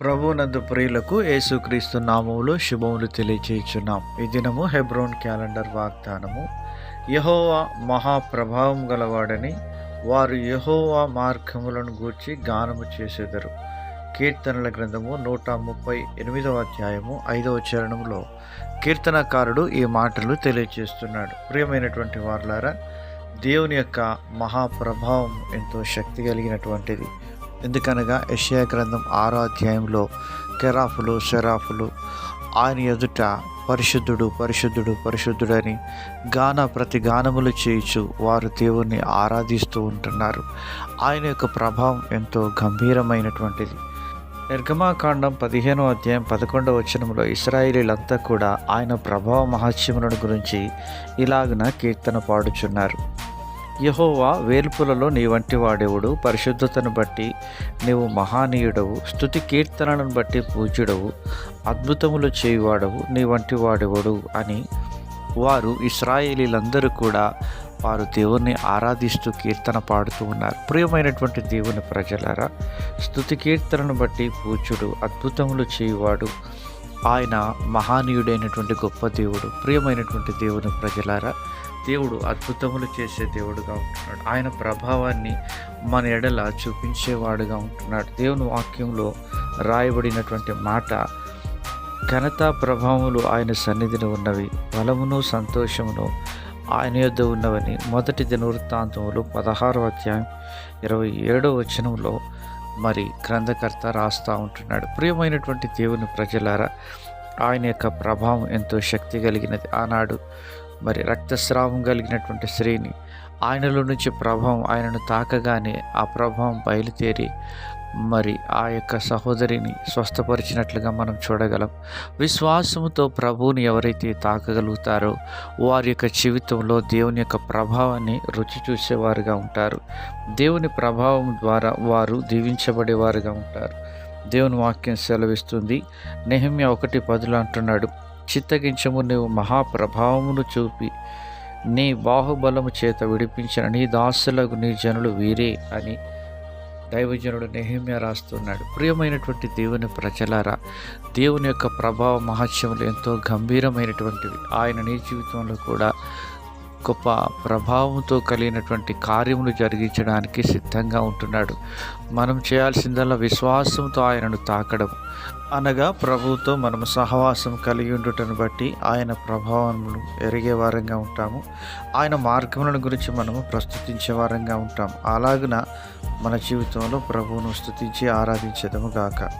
ప్రభునందు ప్రియులకు యేసుక్రీస్తు నామములు శుభములు తెలియచేయుచున్నాం. ఈ దినము హెబ్రోన్ క్యాలెండర్ వాగ్దానము. యహోవా మహాప్రభావం గలవాడని వారు యహోవా మార్గములను గూర్చి గానము చేసేదరు. కీర్తనల గ్రంథము నూట ముప్పై ఎనిమిదవ అధ్యాయము ఐదవ చరణంలో కీర్తనకారుడు ఈ మాటలు తెలియజేస్తున్నాడు ప్రియమైనటువంటి వారులారా దేవుని యొక్క మహాప్రభావం ఎంతో శక్తి కలిగినటువంటిది. ఎందుకనగా యషయా గ్రంథం ఆరో అధ్యాయంలో కెరాఫులు షెరాఫులు ఆయన ఎదుట పరిశుద్ధుడు పరిశుద్ధుడు పరిశుద్ధుడని గాన ప్రతి గానములు చేయుచు వారు దేవుణ్ణి ఆరాధిస్తూ ఉంటున్నారు. ఆయన యొక్క ప్రభావం ఎంతో గంభీరమైనటువంటిది. నిర్గమాకాండం పదిహేనో అధ్యాయం పదకొండవ వచనంలో ఇస్రాయేలీలంతా కూడా ఆయన ప్రభావ మహత్యములను గురించి ఇలాగున కీర్తన పాడుచున్నారు. యహోవా వేల్పులలో నీ వంటి వాడెవడు? పరిశుద్ధతను బట్టి నీవు మహానీయుడవు. స్థుతి కీర్తనలను బట్టి పూజ్యుడవు. అద్భుతములు చేయువాడవు. నీ వంటి వాడెవడు? అని వారు ఇస్రాయేలీలందరూ కూడా వారు దేవుణ్ణి ఆరాధిస్తూ కీర్తన పాడుతూ ఉన్నారు. ప్రియమైనటువంటి దేవుని ప్రజలారా స్థుతి కీర్తనను బట్టి పూజ్యుడు అద్భుతములు చేయువాడు ఆయన మహానీయుడైనటువంటి గొప్ప దేవుడు. ప్రియమైనటువంటి దేవుని ప్రజలారా దేవుడు అద్భుతములు చేసే దేవుడుగా ఉంటున్నాడు. ఆయన ప్రభావాన్ని మన ఎడల చూపించేవాడుగా ఉంటున్నాడు. దేవుని వాక్యంలో రాయబడినటువంటి మాట ఘనత ప్రభావములు ఆయన సన్నిధిలో ఉన్నవి బలమును సంతోషమును ఆయన యొద్ద ఉన్నవని మొదటి దినవృత్తాంతములు పదహారో అధ్యాయం ఇరవై ఏడో వచనంలో మరి గ్రంథకర్త రాస్తూ ఉంటున్నాడు. ప్రియమైనటువంటి దేవుని ప్రజలారా ఆయన యొక్క ప్రభావం ఎంతో శక్తి కలిగినది. ఆనాడు మరి రక్తస్రావం కలిగినటువంటి స్త్రీని ఆయనలో నుంచి ప్రభావం ఆయనను తాకగానే ఆ ప్రభావం బయలుదేరి మరి ఆ యొక్క సహోదరిని స్వస్థపరిచినట్లుగా మనం చూడగలం. విశ్వాసముతో ప్రభువుని ఎవరైతే తాకగలుగుతారో వారి యొక్క జీవితంలో దేవుని యొక్క ప్రభావాన్ని రుచి చూసేవారుగా ఉంటారు. దేవుని ప్రభావం ద్వారా వారు దీవించబడేవారుగా ఉంటారు. దేవుని వాక్యం సెలవిస్తుంది. నెహమ్య ఒకటి పదులు అంటున్నాడు చిత్తగించము నీవు మహాప్రభావమును చూపి నీ బాహుబలము చేత విడిపించిన నీ దాసులకు నీ జనులు వీరే అని దైవజనుడు నెహిమ్య రాస్తున్నాడు. ప్రియమైనటువంటి దేవుని ప్రజలారా దేవుని యొక్క ప్రభావ మహత్యములు ఎంతో గంభీరమైనటువంటివి. ఆయన నీ జీవితంలో కూడా గొప్ప ప్రభావంతో కలిగినటువంటి కార్యములు జరిగించడానికి సిద్ధంగా ఉంటున్నాడు. మనం చేయాల్సిందల్లా విశ్వాసంతో ఆయనను తాకడం. అనగా ప్రభువుతో మనం సహవాసం కలిగి ఉండటం బట్టి ఆయన ప్రభావమును ఎరిగే వారంగా ఉంటాము. ఆయన మార్గములను గురించి మనము ప్రస్తుతించే వారంగా ఉంటాం. అలాగున మన జీవితంలో ప్రభువును స్థుతించి ఆరాధించదము గాక.